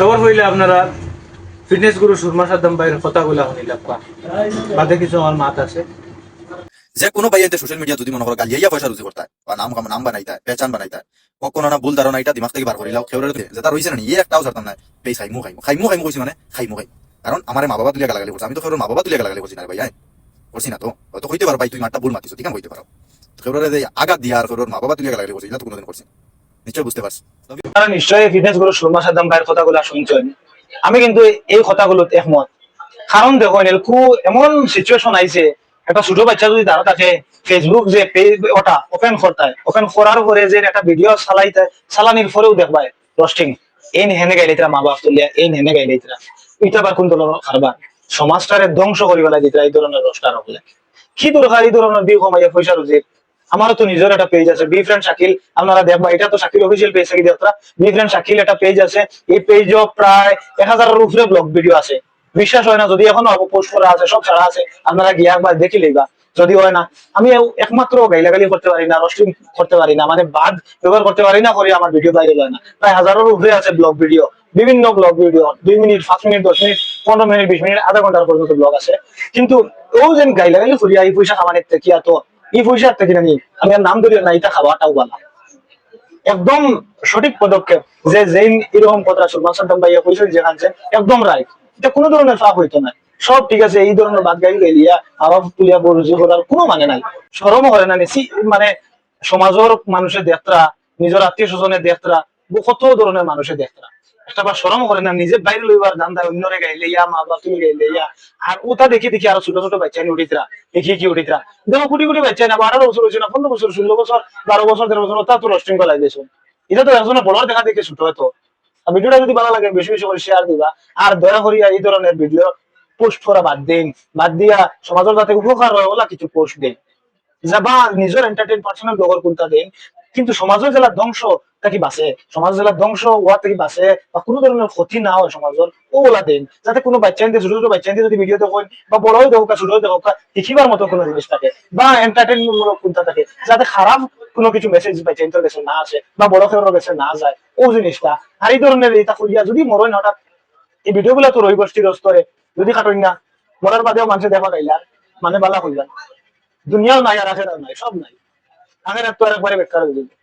সবার হইলে আপনারা ফিটনেস গুরু সুরমা সাদ্দাম ভাইয়ের কথাগুলা শুনিলাম বাদে কিছু আমার মাত আছে। যে কোনো বাইয়াতে সোশ্যাল মিডিয়া যদি মনে করো গালিয়া পয়সা রুজি করতে হয় বা নাম কাম নাম বানাইতে হয় পেচান বানাইতে হয় কখনো না ভুল ধারণা এটা দিমাগ থেকে বার করিলাও, খেউরে যে তার হয়েছে না এই একটাও ছাড়তাম না পেস খাইমু খাইমু খাইমু খাইমু কইছি মানে খাইমু খাই কারণ আমার মা বাবা তুলিয়া গালাগালি করছে, আমি তো খেউরের মা বাবা তুলিয়া গালাগালি করছি না ভাই, আয়। করছি না তো, হয়তো কইতে পারো ভাই, তুই মাঠটা ভুল মাতিস ঠিক আছে কইতে পারো খেউরে আঘাত দিয়া আর খেউরের মা বাবা তুলিয়া গালাগালি করছি এটা তো কোনোদিন করছি না। নিশ্চয় বুঝতে পারছি। ফিটনেস সুরমা ভাইয়ের কথাগুলো শুনছেন আমি কিন্তু এই কথাগুলো একমত। কারণ এরকম এমন সিচুয়েশন আইছে, একটা ছোট বাচ্চা যদি দাঁড়া থাকে ফেসবুক যে পেজ ওটা ওপেন করতায় ওপেন করার পরে যে একটা ভিডিও চালাইতে চালানির পরেও দেখবাই রোস্টিং এই হেনে গাইলিতরা মা বাপ তুলিয়া এই হেনে গাইলিতরা এটা আবার কোন ধরনের খারবার সমাজটারে ধ্বংস করি বেলা দিতরা এই ধরনের রোস্টার হলে কি দরকার? এই ধরনের বিয়ে কমাইয়া পয়সা রুজি আমারও তো নিজের একটা পেজ আছে বি ফ্রেন্ড শাকিল আপনারা দেখবা, এটা তো শাকিল অফিসিয়াল পেজ থেকে দেখরা বি ফ্রেন্ড শাকিল একটা পেজ আছে, এই পেজও প্রায় এক হাজারের উপরে ব্লগ ভিডিও আছে। বিশ্বাস হয় না, যদি এখন অল্প পোস্ট করা আছে, সব ছাড়া আছে, আপনারা গিয়ে একবার দেখে লিবা যদি হয় না, আমি একমাত্র গাইলাগালি করতে পারি না রস্টিং করতে পারি না মানে বাদ ব্যবহার করতে পারি না, করে আমার ভিডিও বাইরে হয় না। প্রায় হাজারের উপরে আছে ব্লগ ভিডিও বিভিন্ন ব্লগ ভিডিও দুই মিনিট, পাঁচ মিনিট, দশ মিনিট, পনেরো মিনিট, বিশ মিনিট, আধা ঘণ্টার পর্যন্ত ব্লগ আছে। কিন্তু ও যেন গাইলাগালি করিয়া এই পয়সা কামানের থেকে তো আমি নাম না, এটা একদম সঠিক পদক্ষেপ যে যেই এরকম কথা ভাইয়া একদম রাইট এটা কোনো ধরনের ফাপ হইতো না। সব ঠিক আছে, এই ধরনের বাদ গাই গেলিয়া আবার তুলিয়া করার কোনো মানে নাই। সরম করে না মানে সমাজের মানুষের দেখতরা নিজের আত্মীয় স্বজনের দেখতরা কত ধরনের মানুষের দেখতরা একটা সরম করে না বাইরে লইবার অন্যরে গাইলে ইয়া মা তুমি গাইলে ইয়া আর দেখি দেখি আরও ছোট ছোট বাচ্চা নিয়ে উঠিতরা, দেখি কি উঠিতরা। দেখো বাচ্চা বছর হয়েছে না, পনেরো বছর, ষোলো বছর, বারো বছর, তেরো বছর তা রস্টিং করা এটা তো একজনের বড় দেখা দেখে ছোট হয়তো ভিডিওটা যদি ভালো লাগে, বেশি বেশি করে শেয়ার দিবা। আর দয়া করিয়া এই ধরনের ভিডিও পোস্ট করা বাদ দিন। বাদ দিয়া সমাজের যাতে উপকার হয়, ওলা কিছু পোস্ট দিন। যাবা নিজের এন্টারটেইন পার্সোনাল ব্লগার কোনটা দিন। কিন্তু সমাজের জেলা ধ্বংস তা কি বাঁচে সমাজ জেলা ধ্বংস হওয়া থেকে বাঁচে বা কোনো ধরনের ক্ষতি না হয় সমাজের ওগুলা দিন, যাতে কোনো বাচ্চা নিতে ছোট ছোট বাচ্চা নিতে যদি ভিডিও দেখেন বা বড় হয়ে দেখুক ছোট হয়ে দেখুক দেখিবার মতো কোনো জিনিস থাকে, বা এন্টারটেইনমেন্ট মূলক কোনটা থাকে, যাতে খারাপ কোনো কিছু মেসেজ বাচ্চা নিতে কাছে না আসে বা বড় খেলোয়াড়ের কাছে না যায়, ও জিনিসটা আর এই ধরনের এটা করিয়া যদি মরণ হঠাৎ এই ভিডিও গুলা তো রই গোষ্ঠীর স্তরে যদি কাটুন না মরার বাদেও মানুষে দেখা পাইলার মানে বালা হইলাম দুনিয়াও নাই আর আখেরাও নাই সব নাই। আখেরাত তো আর একবারে বেকার হয়ে যাবে